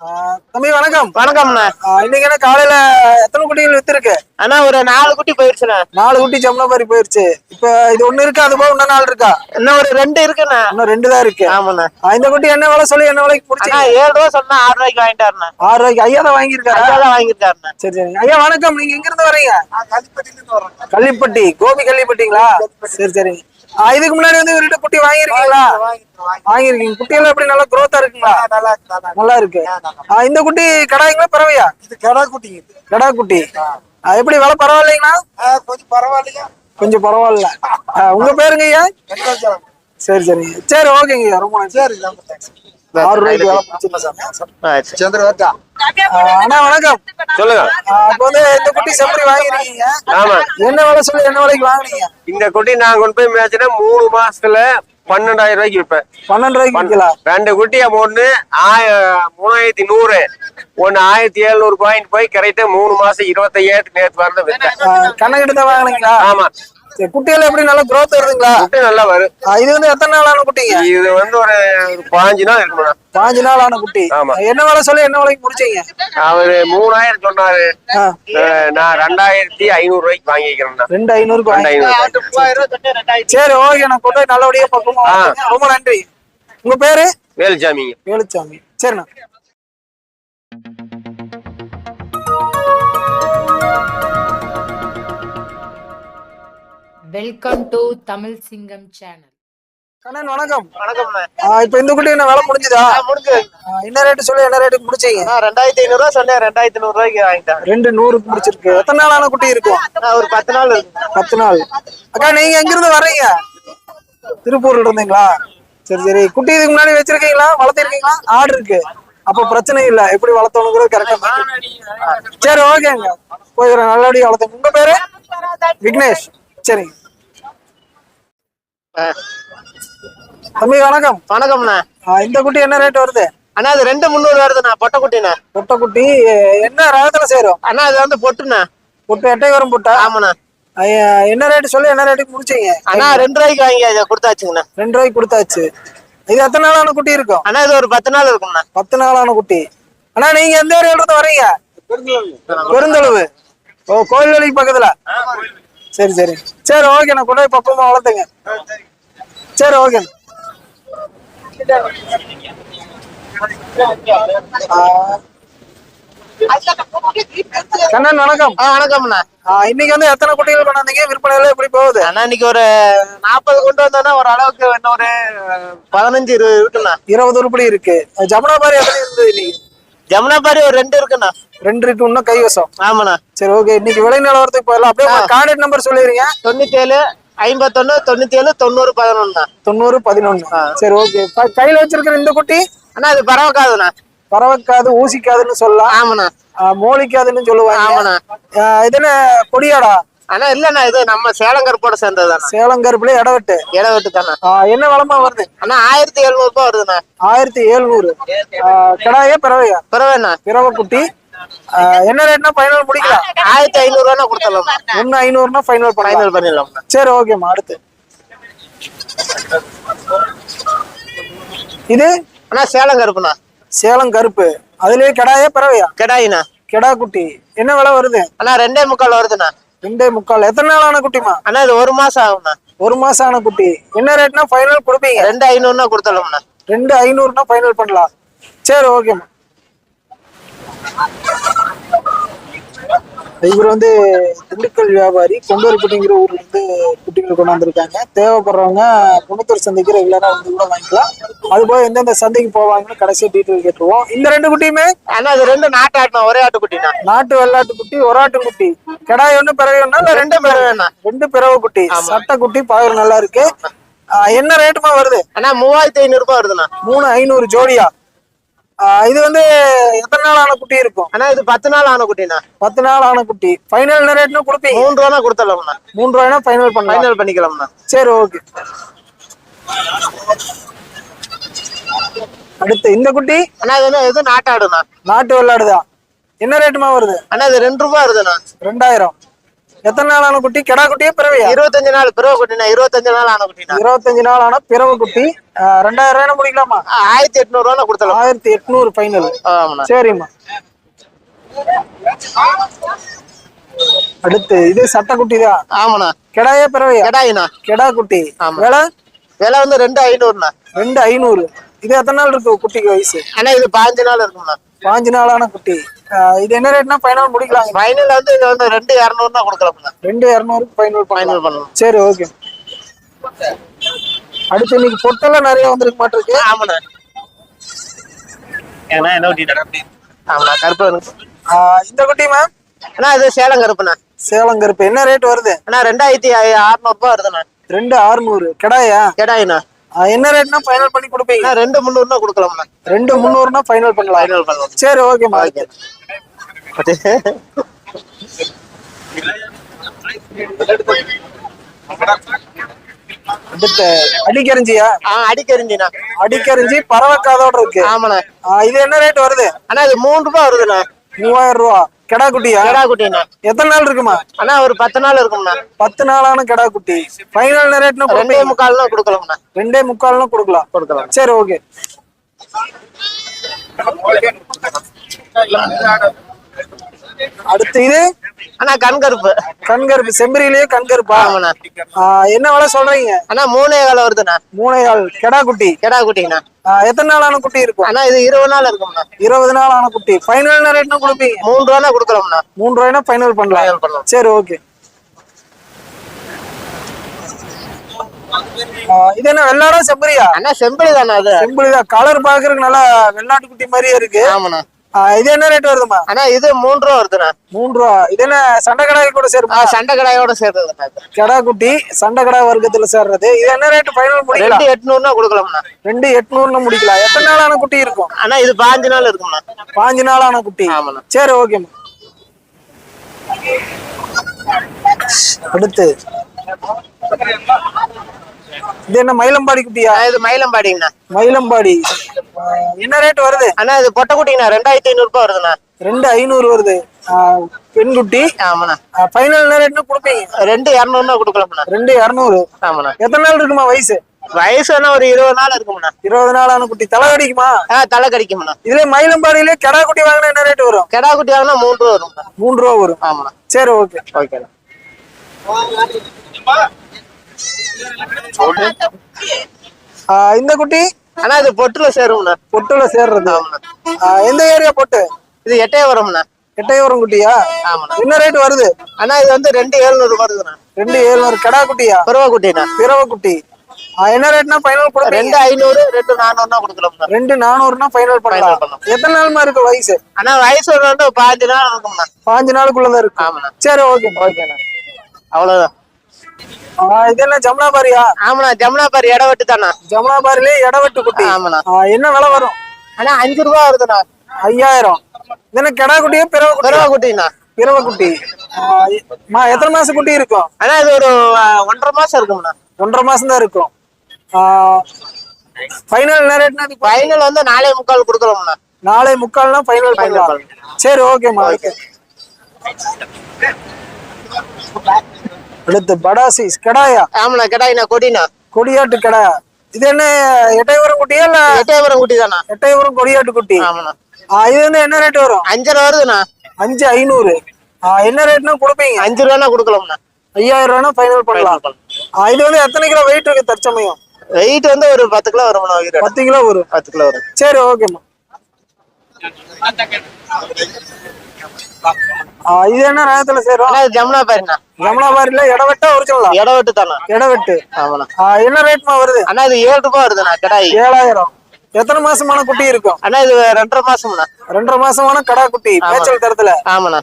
தம்பி வணக்கம். வணக்கம்ண்ணா. இன்னைக்கு என்ன காலையில எத்தனை குட்டிகள் வித்துருக்கு? அண்ணா ஒரு நாலு குட்டி போயிருச்சுண்ணா நாலு குட்டி ஜமுனாபாரி போயிருச்சு இப்ப இது ஒண்ணு இருக்கு? அது போக இன்னும் நாலு இருக்கா? இன்னும் ஒரு ரெண்டு இருக்குண்ணா. இன்னும் ரெண்டு தான் இருக்கு. ஆமாண்ணா. இந்த குட்டி என்ன விலை சொல்லி என்ன விலைக்கு பிடிச்சி? ஏழு ரூபா சொன்னா ஆறு ரூபாய்க்கு வாங்கிட்டாருண்ணா. ஆறு ரூபாய்க்கு. ஐயா தான் வாங்கியிருக்காரா? ஐயா தான் வாங்கிட்டாருண்ணா சரி சரி. ஐயா வணக்கம். நீங்க எங்க இருந்து வரீங்க? கள்ளிப்பட்டி. கோபி கள்ளிப்பட்டிங்களா? சரி சரி. இதுக்கு முன்னாடி வந்து இவர்கிட்ட குட்டி வாங்கியிருக்கீங்களா? வாங்கியிருக்கீங்க. குட்டியெல்லாம் எப்படி? நல்லா growth-ஆ இருக்குங்களா? நல்லா இருக்கு இந்த குட்டி கடாய்ங்களா பறவையா? இது கடா இது. கடா குட்டி. எப்படி விலை பரவாயில்லைங்களா? கொஞ்சம் பரவாயில்லையா கொஞ்சம் பரவாயில்ல. உங்க பேருங்க ஐயா. சரி சரி சரி ஓகேங்க ரொம்ப சரி. ஆறு ரூபாய்க்கு வேலை அண்ணா வணக்கம். சொல்லுங்க. அப்ப வந்து இந்த குட்டி செம்பரி வாங்கிருக்கீங்க ஆமா. என்ன விலை சொல்லி என்ன விலைக்கு வாங்குனீங்க? இந்த குட்டி நான் கொண்டு போய் மேய்ச்சினா மூணு மாசத்துல பன்னெண்டாயிரம் ரூபாய்க்கு விற்பேன். பன்னெண்டு ரூபாய்க்கு விற்கலாம் ரெண்டு குட்டியை ஒண்ணு ஆய மூணாயிரத்தி நூறு. ஒண்ணு ஆயிரத்தி எழுநூறு பாயிண்ட் போய் கரெக்டா மூணு மாசம் இருபத்தையாயிரத்துக்கு நேற்று வரல வித்தேன் கண்ணகிட்ட வாங்குனீங்களா? ஆமா. குட்டியெல்லாம் எப்படி நல்லா growth வருதுங்களா? குட்டி நல்லா வரும் ஆ, இது வந்து எத்தனை நாள் ஆன குட்டிங்க? இது வந்து ஒரு ஒரு பாஞ்சு நாள் இருக்குமா பாஞ்சு நாள் ஆன குட்டி. ஆமா. என்ன விலை சொல்லி என்ன விலைக்கு முடிச்சீங்க? அவரு மூணாயிரம் சொன்னாரு. ஆ, அஹ் நான் ரெண்டாயிரத்தி ஐநூறு ரூபாய்க்கு வாங்கிக்கிறேன் ரெண்டு ஐநூறுக்கு வாங்கி ரெண்டாயிரத்தி சரி ஓகே நான் கொண்டு போய் நல்லபடியா பக்கமா ஆ. வாங்கிக்கிறேன். ரொம்ப நன்றி. உங்க பேரு? வேலுச்சாமிங்க. வேலுச்சாமி. சரிண்ணா. வெல்கம் டு தமிழ் சிங்கம் சேனல் கண்ணன் வணக்கம். வணக்கம்ண்ணா ஆ, இப்ப இந்த குட்டி என்ன விலை முடிஞ்சுதா? ஆ, முடிஞ்சு. ஆ, என்ன ரேட்டு சொல்லி என்ன ரேட்டுக்கு முடிச்சீங்க? ரெண்டாயிரத்தி ஐநூறு ரூபா சொன்னேன். ரெண்டாயிரத்தி நூறு ரூபாய்க்கு வாங்கிட்டேன். ரெண்டு நூறுக்கு முடிச்சிருக்கு. எத்தனை நாள் ஆன குட்டி இருக்கும் ஒரு பத்து நாள் பத்து நாள். அக்கா நீங்க எங்க இருந்து வர்றீங்க? திருப்பூர்ல இருந்தீங்களா? சரி சரி. குட்டி இதுக்கு முன்னாடி வச்சிருக்கீங்களா? வளர்த்திருக்கீங்களா? ஆடு இருக்கு. அப்ப பிரச்சனை இல்ல. எப்படி வளர்த்தணுங்கிறது கரெக்டா சரி ஓகேங்க. போயிடுறேன் நல்லபடியா வளர்த்து உங்க பேரு? விக்னேஷ். சரிங்க. தம்பி வணக்கம். வணக்கம்ண்ணா. இந்த குட்டி என்ன ரேட் வருது? அண்ணா அது ரெண்டு முந்நூறு வருதுண்ணா பொட்டை குட்டிண்ணா. பொட்டை குட்டி என்ன ரகத்துல சேரும்? அண்ணா அது வந்து பொட்டுண்ணா. பொட்டு எட்டை வரும் பொட்டா? ஆமாண்ணா. ஐயா, என்ன ரேட் சொல்லி என்ன ரேட்டுக்கு முடிச்சீங்க? அண்ணா ரெண்டு ரூபாய்க்கு வாங்கி அதை கொடுத்தாச்சுங்கண்ணா. ரெண்டு ரூபாய்க்கு கொடுத்தாச்சு. இது எத்தனை நாளான குட்டி இருக்கும்? அண்ணா இது ஒரு பத்து நாள் இருக்கும்ண்ணா. பத்து நாளான குட்டி. அண்ணா நீங்க எந்த ஏரியால இருந்து வரீங்க? பெருந்தளவு. ஓ கோயில்வேலிக்கு பக்கத்துல? சரி சரி. சரி ஓகே நான் கொண்டு போய் பக்கமா வளர்த்துங்க. சரி ஓகே. கண்ணன் வணக்கம். ஆ வணக்கம்ண்ணா. இன்னைக்கு வந்து எத்தனை குட்டிகள் கொண்டாந்தீங்க? விற்பனை எல்லாம் எப்படி போகுது? அண்ணா இன்னைக்கு ஒரு நாற்பது கொண்டு வந்தோன்னா ஒரு அளவுக்கு இன்னும் ஒரு பதினஞ்சு இருபது இருக்குண்ணா. இருபது உருப்படி இருக்கு. ஜமுனாபாரி எத்தனை இருந்தது இன்னைக்கு? ஜமுனாபாரி ஒரு ரெண்டு இருக்குண்ணா. ரெண்டு இருக்கு இன்னும் கைவசம். ஆமாண்ணா. சரி ஓகே. இன்னைக்கு விலை நிலவரத்துக்கு போயிடலாம். அப்படியே கான்டாக்ட் நம்பர் சொல்லிடுங்க தொண்ணூத்தி ஏழு ஐம்பத்தொன்னு தொண்ணூத்தி ஏழு தொண்ணூறு பதினொன்னா தொண்ணூறு பதினொன்னு சரி ஓகே. கையில வச்சிருக்கிற இந்த குட்டி? அண்ணா அது பரவக்காதுண்ணா. பறவைக்காது ஊசிக்காதுன்னு சொல்லலாம். ஆமாண்ணா. மோளிக்காதுன்னு சொல்லுவாங்க. ஆமாண்ணா. இது என்ன கொடியாடா? அண்ணா இல்லண்ணா இது நம்ம சேலம் கருப்போட சேர்ந்ததுதாண்ணா. சேலம் கருப்புல இடவெட்டு இடவெட்டு தானே என்ன வளமா வருது? அண்ணா ஆயிரத்தி எழுநூறு ரூபாய் வருதுண்ணா. ஆயிரத்தி எழுநூறு. கிடாயா பிறவையா? பரவாயில்லண்ணா பிறவை குட்டி என்ன ரேட்னா ஃபைனல் முடிக்கலாம் ஆயிரத்தி ஐநூறு ரூபா கொடுத்தலாம் ஒன்னு ஐநூறுனா ஃபைனல் பண்ணலாம். ஃபைனல் பண்ணிடலாம்ண்ணா சரி ஓகேம்மா அடுத்து. இது? அண்ணா சேலம் கருப்புண்ணா. சேலம் கருப்பு. அதுலயே கிடாயா பிறவையா? கெடாயிண்ணா. கிடா குட்டி. என்ன விலை வருது? அண்ணா ரெண்டே முக்கால் வருதுண்ணா. ரெண்டே முக்கால். எத்தனை நாள் ஆன குட்டிமா அண்ணா இது ஒரு மாசம் ஆகும்ண்ணா. ஒரு மாசம் ஆன குட்டி. என்ன ரேட்னா ஃபைனல் கொடுப்பீங்க? ரெண்டு ஐநூறுனா கொடுத்தலாம்ண்ணா ரெண்டு ஐநூறுனா ஃபைனல் பண்ணலாம். சரி ஓகேம்மா இவர் வந்து திண்டுக்கல் வியாபாரி கொண்டோரிப்பட்டிங்கிற ஊர்ல இருந்து குட்டிகள் கொண்டாந்துருக்காங்க தேவைப்படுறவங்க குணத்தூர் சந்தைக்கு ரெகுலரா வந்து கூட வாங்கிக்கலாம். அது போக எந்தெந்த சந்தைக்கு போவாங்கன்னு கடைசியா டீட்டெயில் கேட்டுருவோம். இந்த ரெண்டு குட்டியுமே அண்ணா இது ரெண்டு நாட்டு ஆட்டுனா ஒரே ஆட்டுக்குட்டிண்ணா நாட்டு வெள்ளாட்டு குட்டி ஒரு ஆட்டு குட்டி. கிடாய் ஒண்ணு பிறகு ஒண்ணா இல்ல ரெண்டு பிறவைண்ணா ரெண்டு பிறவை குட்டி. சட்டை குட்டி பாக்குற நல்லா இருக்கு. என்ன ரேட்டுமா வருது? அண்ணா மூவாயிரத்தி ஐநூறு ரூபாய் வருதுண்ணா. மூணு ஐநூறு ஜோடியா? இது வந்து எத்தனை நாள் ஆன குட்டி இருக்கும்? அண்ணா இது பத்து நாள் ஆன குட்டிண்ணா. பத்து நாள் ஆன குட்டி. ஃபைனல் ரேட்னு கொடுப்பீங்க? மூணு ரூபா கொடுத்தலாம்ண்ணா மூணு ரூபாய்னா ஃபைனல் பண்ணலாம். ஃபைனல் பண்ணிக்கலாம்ண்ணா. சரி ஓகே அடுத்து இந்த குட்டி? அண்ணா இது என்ன இது நாட்டாடுண்ணா நாட்டு வெள்ளாடுதான். என்ன ரேட்டுமா வருது? அண்ணா இது ரெண்டு ரூபா வருதுண்ணா. ரெண்டாயிரம். எத்தனை நாள் ஆன குட்டி? கெடா குட்டியே பிறவையா? இருபத்தஞ்சு நாள். பிறவை குட்டினா இருபத்தஞ்சு நாள் ஆன குட்டினா. இருபத்தஞ்சு நாள் ஆன பிறவை குட்டி. ரெண்டாயிரம் ரூபாய் முடிக்கலாமா? ஆயிரத்தி எட்நூறு ரூபா கொடுத்தலாம் ஆயிரத்தி எட்நூறு ஃபைனல் சரிம்மா. அடுத்து இது சட்டை குட்டி தான் ஆமாண்ணா. கெடாயே பிறவையா? கெடாயிண்ணா. கெடா குட்டி. ஆமா. விலை? விலை வந்து ரெண்டு ஐநூறுண்ணா. ரெண்டு ஐநூறு. இது எத்தனை நாள் இருக்கு குட்டிக்கு வயசு? ஆனா இது பாஞ்சு நாள் இருக்கும்ண்ணா. பாஞ்சு நாளான குட்டி. இது என்ன ரேட்னா ஃபைனல் முடிக்கலாங்க. ஃபைனல் வந்து இது வந்து ரெண்டு இரநூறுனா கொடுக்கலாம்ண்ணா ரெண்டு இரநூறுக்கு ஃபைனல் ஃபைனல் பண்ணலாம். சரி ஓகே அடுத்து இன்னைக்கு பொட்டெல்லாம் நிறைய வந்திருக்க மாட்டிருக்கு ஆமாண்ணா. ஏன்னா என்ன குட்டி ஆமாண்ணா கருப்பு இந்த குட்டி மேம் அண்ணா இது சேலம் கருப்புண்ணா. சேலம் கருப்பு. என்ன ரேட் வருது? அண்ணா ரெண்டாயிரத்தி அறுநூறு ரூபாய் வருதுண்ணா. ரெண்டு அறுநூறு கெடாயா? கெடாயிண்ணா. என்ன ரேட்னா ஃபைனல் பண்ணி கொடுப்பீங்க? ரெண்டு முந்நூறுனா கொடுக்கலாம்ண்ணா. ரெண்டு முந்நூறுனா ஃபைனல் பண்ணலாம். ஃபைனல் பண்ணலாம். சரி ஓகேம்மா ஓகே அடுத்து அடிக்கரிஞ்சியா ஆ அடிக்கரிஞ்சிண்ணா அடிக்கரிஞ்சி பறவைக்காதோட இருக்கு. ஆமாண்ணா. இது என்ன ரேட் வருது? அண்ணா இது மூணு ரூபாய் வருதுண்ணா. மூவாயிரம் ரூபா. கெடா குட்டியா கெடா குட்டிண்ணா. எத்தனை நாள் இருக்குமா? அண்ணா ஒரு பத்து நாள் இருக்கும்ண்ணா. பத்து நாளான கெடா குட்டி ஃபைனல் ரேட்னா ரெண்டே முக்கால்னா கொடுக்கலாம்ண்ணா. ரெண்டே முக்கால்னா கொடுக்கலாம். கொடுக்கலாம். சரி ஓகே அடுத்து இது? அண்ணா கண் கருப்பு. கண்கருப்பு செம்பரியிலேயே கண்கருப்பா? என்ன விலை சொல்றீங்க? அண்ணா மூணே காலம் வருதுண்ணா. மூணே ஆள் கெடா குட்டி? கெடா குட்டிங்கண்ணா. எத்தனை நாளான குட்டி இருக்கும்? அண்ணா இது இருபது நாள் இருக்கும்ண்ணா. இருபது நாள் ஆன குட்டி ஃபைனல் ரேட்னா கொடுப்பீங்க? மூணு ரூபானா கொடுக்கலாம்ண்ணா மூணு ரூபாய்னா ஃபைனல் Final பண்ணலாம். பண்ணலாம். சரி ஓகே இது என்ன வெள்ளாடா செம்பரியா? அண்ணா செம்பிளி தானே அது கலர் பாக்குறதுக்கு நல்லா வெள்ளாட்டு குட்டி மாதிரியே இருக்கு. ஆமாண்ணா. இது என்ன ரேட் வருதுமா அண்ணா இது மூணு ரூபா வருதுண்ணா. மூணு ரூபா. இது என்ன சண்டை கடாய் கூட சேருமா? சண்டை கடாயோட இது. கெடா குட்டி சண்டை கடா வர்க்கத்துல சேர்றது. இது என்ன ரேட் ஃபைனல் ரெண்டு எட்நூறுனா கொடுக்கலாம்ண்ணா. ரெண்டு எட்நூறுல முடிக்கலாம் எத்தனை நாளான குட்டி இருக்கும்? அண்ணா இது பாஞ்சு நாள் இருக்கும்ண்ணா. பாஞ்சு நாளான குட்டி. ஆமாண்ணா. சரி ஓகேம்மா அடுத்து. இது என்ன மயிலம்பாடி குட்டியா? இது மயிலம்பாடிங்கண்ணா. மயிலம்பாடி. என்ன ரேட் வருது? அண்ணா இது பொட்டை குட்டிங்கண்ணா ரெண்டாயிரத்தி ஐநூறு ரூபாய் வருதுண்ணா. ரெண்டு ஐநூறு வருது. ஆஹ் பெண் குட்டி ஆமாண்ணா ஃபைனல் ரேட்னு கொடுப்பீங்க? ரெண்டு இரநூறுனா கொடுக்கலாம்ண்ணா. ரெண்டு இரநூறு. ஆமாண்ணா. எத்தனை நாள் இருக்குமா வயசு? வயசு என்ன ஒரு இருபது நாள் இருக்கும்ண்ணா. இருபது நாளான குட்டி. தலை அடிக்குமா ஆ தலை கடிக்கும்ண்ணா. இதுல மயிலம்பாடியிலே கெடா குட்டி வாங்கினா என்ன ரேட் வரும்? கெடா குட்டி வாங்கினா மூணு ரூபா வரும்ண்ணா. மூணு ரூபா வரும். ஆமாண்ணா. சரி ஓகே ஓகேண்ணா. இந்த குட்டி? அண்ணா இது பொட்டுல சேரும்ண்ணா. பொட்டுல சேர்றது? எந்த ஏரியா பொட்டு? இது எட்டே வரும்ண்ணா எட்டயபுரம் குட்டியா? என்ன ரேட் வருது? அண்ணா இது வந்து ரெண்டு ஏழுநூறு வருதுண்ணா. ரெண்டு ஏழுநூறு கடா குட்டியா? பருவ குட்டிண்ணா. பிறவ குட்டி. என்ன ரேட்னா ஃபைனல் கொடுப்பீங்க ரெண்டு ஐநூறு ரெண்டு நானூறுனா கொடுக்கலாம்ண்ணா. ரெண்டு நானூறுனா ஃபைனல் பண்ணலாம். எத்தனை நாளுமா இருக்கு வயசு? அண்ணா வயசு வந்து பாஞ்சு நாள் இருக்கும்ண்ணா. பாஞ்சு நாளுக்குள்ளதான் இருக்கு. சரி ஓகே ஓகேண்ணா. அவ்வளவுதான். இது என்ன ஜமுனாபாரியா? ஆமாண்ணா ஜமுனாபாரி இடம் வெட்டு தானே ஜமுனாபாரிலே இடவெட்டு குட்டி. ஆமாண்ணா. என்ன விலை வரும்? அண்ணா அஞ்சு ரூபா வருதுண்ணா. ஐயாயிரம். என்ன கிடா குட்டியா பிறவ பருவ குட்டிண்ணா. பிறவ குட்டி. எத்தனை மாசம் குட்டி இருக்கும்? அண்ணா இது ஒரு ஒன்றரை மாசம் இருக்கும்ண்ணா. ஒன்றரை மாசம் தான் இருக்கும். ஃபைனல் ரேட்னா ஃபைனல் வந்து நாலே முக்கால் கொடுக்கலாம்ண்ணா நாளை முக்கால்னா ஃபைனல் பண்ணலாம் சரி ஓகேம்மா ஓகே அடுத்து படாசிஸ் கடாயா? ஆமாண்ணா கெடாயிண்ணா கொடிண்ணா. கொடியாட்டு கடா. இது என்ன எட்டயபுரம் குட்டியா இல்ல? எட்டயபுரம் குட்டி தானா எட்டயபுரம் கொடியாட்டு குட்டி. ஆமாண்ணா. இது வந்து என்ன ரேட் வரும்? அஞ்சரை வருதுண்ணா. அஞ்சு ஐநூறு. என்ன ரேட்னா கொடுப்பீங்க? அஞ்சு ரூபானா கொடுக்கலாம்ண்ணா. ஐயாயிரம் ரூபானா ஃபைனல் பண்ணலாம். இது வந்து எத்தனை கிலோ வெயிட் இருக்கு தற்சமயம்? வெயிட் வந்து ஒரு பத்து கிலோ உயிரோட பத்து கிலோ வரும். பத்து கிலோ வரும். சரி ஓகேம்மா இது என்ன நேரத்துல சேரும்? ஜமுனா பாருண்ணா. ரமணாபாரில இடவெட்டா ஒரிஜினலா? இடம் வெட்டு தானே இடவெட்டு ஆமாண்ணா என்ன ரேட்மா வருது? அண்ணா இது ஏழு ரூபாய் வருதுண்ணா கடாய். ஏழாயிரம். எத்தனை மாசமான குட்டி இருக்கும்? அண்ணா இது ரெண்டரை மாசம்ண்ணா. ரெண்டரை மாசமான கடா குட்டி மேய்ச்சல் தரத்துல. ஆமாண்ணா.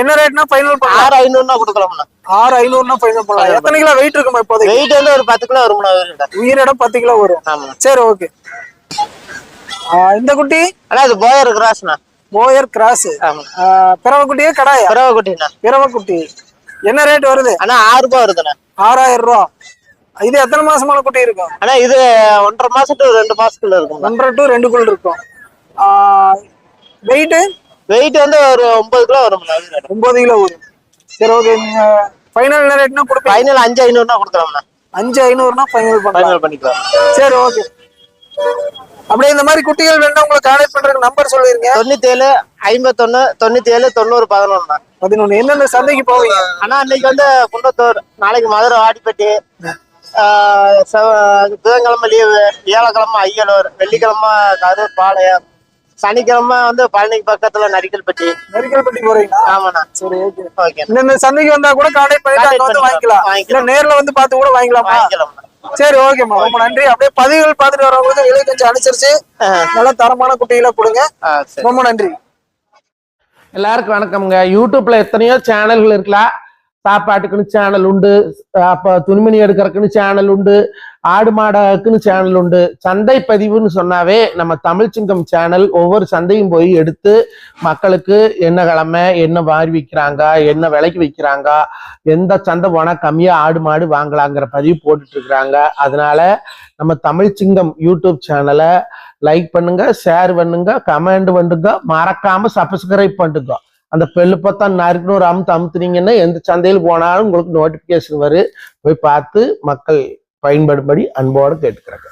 என்ன ரேட்னா ஃபைனல் பண்ணலாம் ஆறு ஐநூறுனா கொடுக்கலாம்ண்ணா. ஆறு ஐநூறுனா ஃபைனல் பண்ணலாம் எத்தனை கிலோ வெயிட் இருக்குமா இப்போதைக்கு? வெயிட் வந்து ஒரு பத்து கிலோ வரும்ண்ணா உயிரோட உயிரிடம் பத்து கிலோ வரும். ஆமாண்ணா. சரி ஓகே இந்த குட்டி? அண்ணா இது போயர் கிராஸ்ண்ணா போயர் கிராஸ். ஆமாண்ணா பிறவ குட்டியே கடாயா? பிறவை குட்டிண்ணா பிறவ குட்டி என்ன ரேட் வருது? அண்ணா ஆறு ரூபாய் வருதுண்ணா. ஆறாயிரம் ரூபா இது எத்தனை மாசமான குட்டி இருக்கும்? அண்ணா இது ஒன்றரை மாசம் டு ரெண்டு மாசத்துக்குள்ள இருக்கும்ண்ணா ஒன்றரை டு ரெண்டுக்குள் இருக்கும். வெயிட்டு வெயிட் வந்து ஒரு ஒன்பது கிலோ உயிரோட ஒன்பது கிலோ வரும். சரி ஓகே ஃபைனல் என்ன ரேட்னா கொடுப்பீங்க? ஃபைனல் அஞ்சு ஐநூறுனா கொடுக்குறோம்ண்ணா அஞ்சு ஐநூறுனா ஃபைனல் பண்ணிக்கலாம். சரி ஓகே அப்படியே இந்த மாதிரி குட்டிகள் வேண்டாம் உங்களை கான்டாக்ட் பண்றதுக்கு நம்பர் சொல்லிருங்க. தொண்ணூத்தி ஏழு ஐம்பத்தொன்னு தொண்ணூத்தி ஏழு தொண்ணூறு பதினொன்னு. பதினொன்னு. என்னென்ன சந்தைக்கு போவீங்க? ஆனா இன்னைக்கு வந்து குன்னத்தூர் நாளைக்கு மதுரை வாடிப்பட்டி புதன்கிழமை லீவு வியாழக்கிழமை ஐயலூர் வெள்ளிக்கிழமை கரூர் பாளையம் சனிக்கிழமை வந்து பழனிக்கு பக்கத்துல நரிக்கல்பட்டி. மெடிக்கல் பட்டி போறீங்களா? ஆமாண்ணா. சரி ஓகே ஓகே இந்த சந்தைக்கு வந்தா கூட கான்டாக்ட் பண்ணிட்டு வாங்கிக்கலாம். வாங்கிக்கலாம். நேர்ல வந்து பார்த்து கூட வாங்கிக்கலாமா? வாங்கிக்கலாம் சரி ஓகேம்மா ரொம்ப நன்றி. அப்படியே பதிவுகள் பார்த்துட்டு வரவங்களுக்கு விலை கொஞ்சம் அனுசரிச்சு நல்ல தரமான குட்டிகளை கொடுங்க. ரொம்ப நன்றி. எல்லாருக்கும் வணக்கம்ங்க. யூடியூப்ல எத்தனையோ சேனல்கள் இருக்கலாம் சாப்பாட்டுக்குன்னு சேனல் உண்டு. அப்போ துணிமணி எடுக்கிறதுக்குன்னு சேனல் உண்டு. ஆடு மாடக்குன்னு சேனல் உண்டு. சந்தை பதிவுன்னு சொன்னாவே நம்ம தமிழ் சிங்கம் சேனல் ஒவ்வொரு சந்தையும் போய் எடுத்து மக்களுக்கு என்ன கிழமை என்ன வாரி விற்கிறாங்க என்ன விலைக்கு விற்கிறாங்க எந்த சந்தை போனால் கம்மியாக ஆடு மாடு வாங்கலாங்கிற பதிவு போட்டுட்டு இருக்கிறாங்க அதனால நம்ம தமிழ் சிங்கம் யூடியூப் சேனலை லைக் பண்ணுங்க ஷேர் பண்ணுங்க கமெண்ட் பண்ணுங்க மறக்காம சப்ஸ்கிரைப் பண்ணுங்க அந்த பெல்லு பார்த்தா நறுக்குன்னு ஒரு அமுத்து அமுத்துனீங்கன்னா எந்த சந்தையில் போனாலும் உங்களுக்கு நோட்டிபிகேஷன் வரும். போய் பார்த்து மக்கள் பயன்படும்படி அன்போடு கேட்டுக்கிறாங்க.